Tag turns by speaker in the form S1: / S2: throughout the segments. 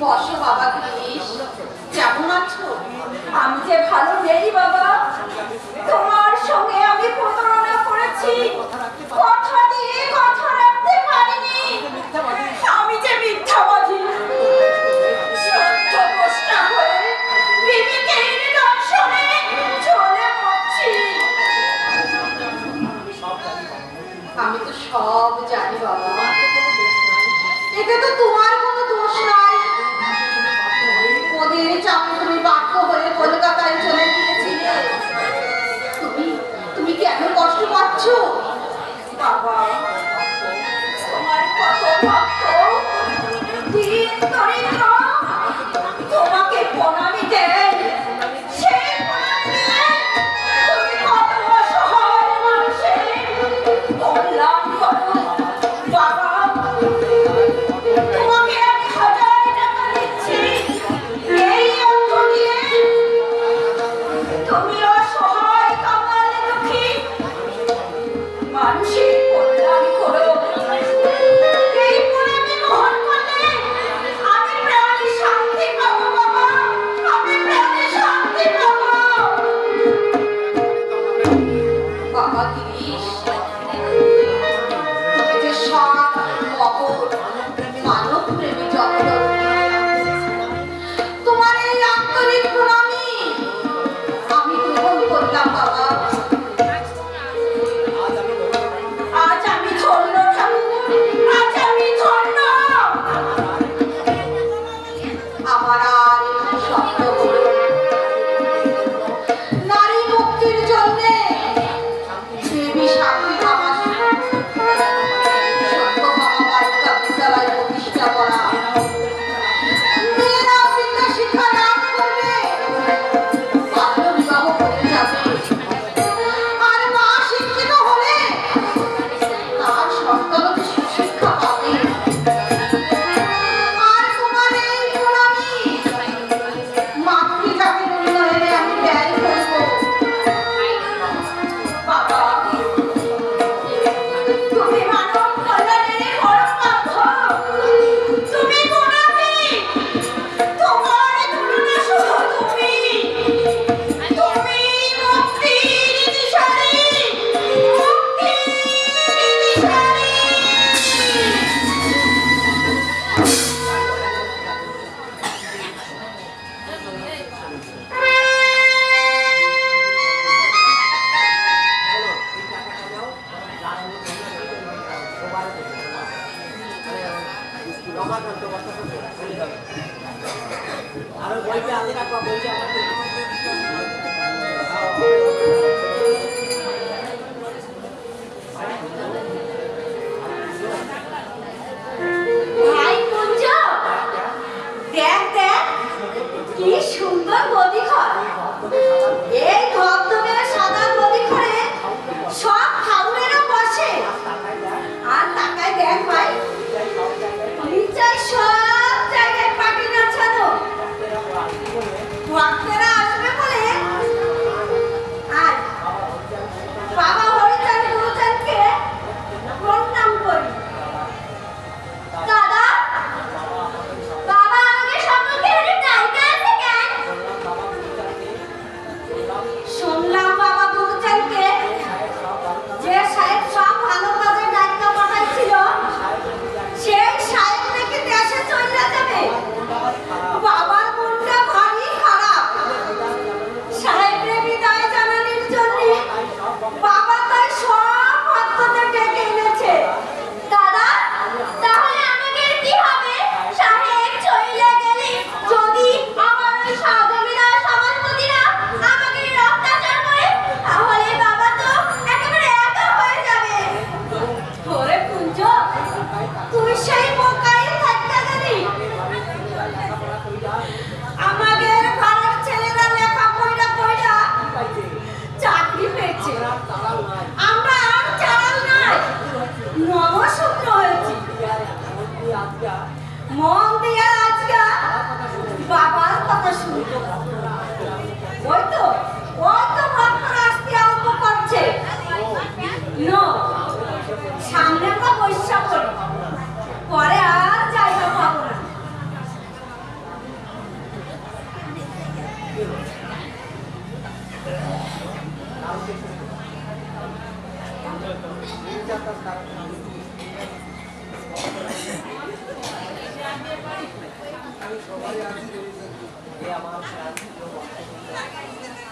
S1: বসো বাবা গিরিশ কেমন আছো?
S2: আমি যে ভালো নেই বাবা। তোমার সঙ্গে আমি প্রতারণা করেছি।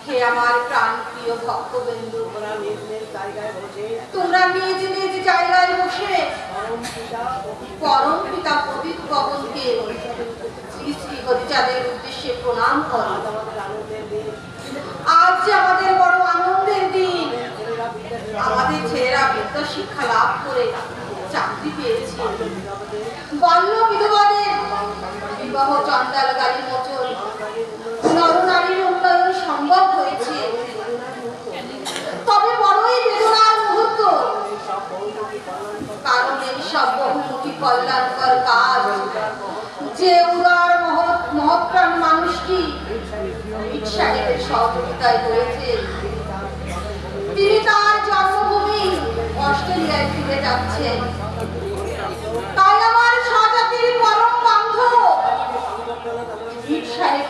S1: হে আমার প্রাণ প্রিয় ভক্তবিন্দু
S3: তোমরা নিজ নিজ জায়গায় বসে।
S1: তোমরা নিজ নিজ জায়গায় বসে
S3: পরম পিতা
S1: পরম পবনকে শ্রী শ্রী হরিচাঁদের উদ্দেশ্যে প্রণাম করো।
S3: আজ
S1: যে আমাদের বড় আনন্দের দিন। আমাদের ছেলেরা বিদ্যা শিক্ষা লাভ করে চাকরি পেয়েছে। বাল্য বিধবাদের বিবাহ মোচন নরনারীর উন্নয়ন সম্ভব হয়েছে। তবে বড়ই বেদনার মুহূর্ত। কারণ এই সব বহুমুখী কল্যাণকর কাজ যে উদার মহৎ মানুষটি সাহেবের সহযোগিতায় হয়েছে তিনি তার জন্মভূমি অস্ট্রেলিয়ায় ফিরে যাচ্ছেন।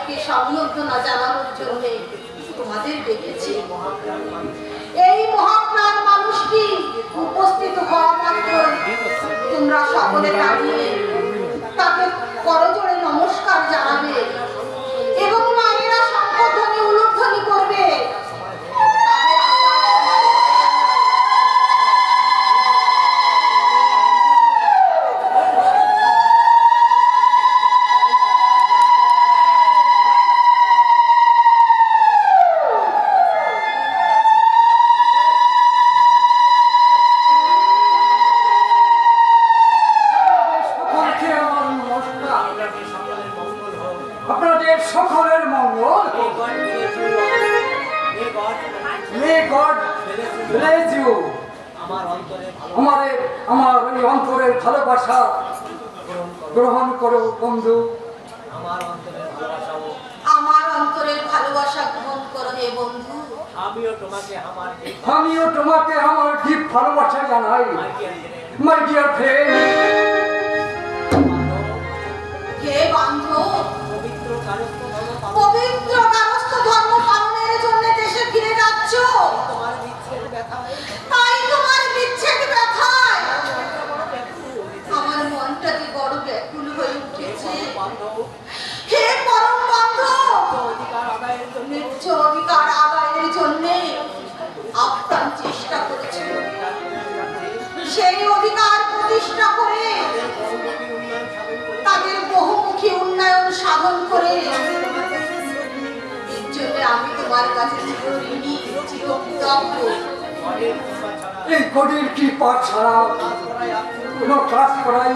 S1: সাহেবকে সংবর্ধনা জানানোর জন্য তোমাদের ডেকেছি। এই মহাপ্রাণ মানুষটি উপস্থিত হওয়া মাত্র তোমরা সকলে দাঁড়িয়ে তাকে করজোড়ে
S4: আমার
S3: আমার
S4: ওই অন্তরের ভালোবাসা
S3: গ্রহণ করো
S4: বন্ধু।
S3: আমার অন্তরের ভালোবাসাও
S1: আমার অন্তরের ভালোবাসা গ্রহণ করো হে বন্ধু।
S3: আমিও তোমাকে আমার এই
S4: আমিও তোমাকে আমার ডিপ ভালোবাসা জানাই।
S3: মাই ডিয়ার ফ্রেন্ড,
S1: হে বান্ধব
S3: পবিত্র কারস্থ ধর্ম
S1: পবিত্র গারস্থ ধর্ম পালনের জন্য দেশে ফিরে যাচ্ছ।
S3: তোমার বিচ্ছেদ ব্যথায়
S1: তাই তোমার বিচ্ছেদ ব্যথায়
S3: মনটা বড় ব্যাকুল হয়েছে।
S1: আমার মনটা যে বড় ব্যাকুল হয়ে উঠেছে
S3: বান্ধব
S1: হে পরম বান্ধব
S3: অধিকার আদায়ের জন্য
S1: ন্যায্য অধিকার আদায়ের জন্য আপ্রাণ চেষ্টা করেছে। সেই অধিকার প্রতিষ্ঠা করে তাদের বহুমুখী উন্নয়ন সাধন করে এর জন্য আমি তোমার কাছে চিরঋণী, চিরকৃতজ্ঞ।
S4: এই গডির কৃপা ছাড়া কোনো কাজ করাই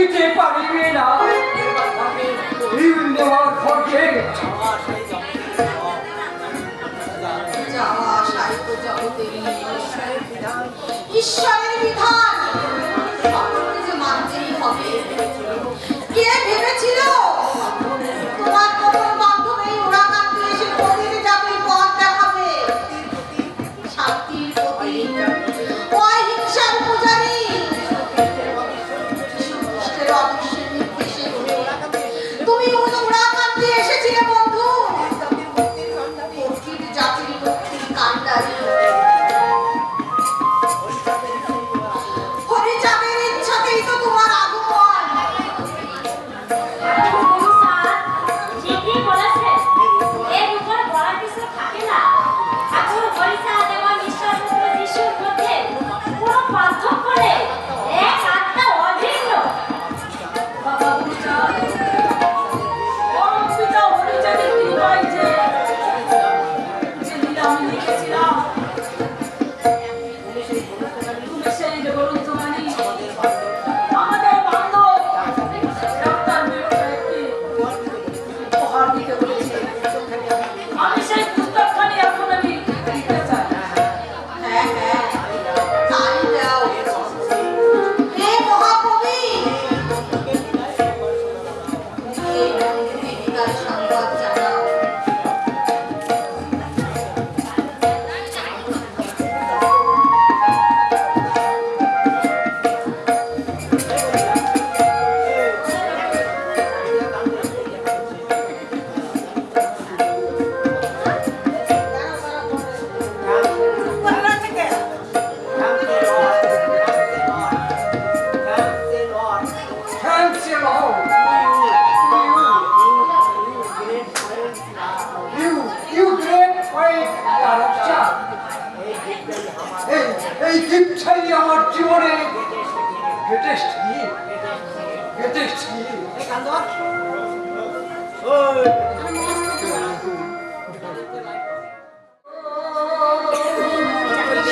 S4: ভুলিতে পারিবে না।
S1: ঈশ্বরের
S3: will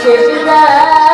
S3: செல்ல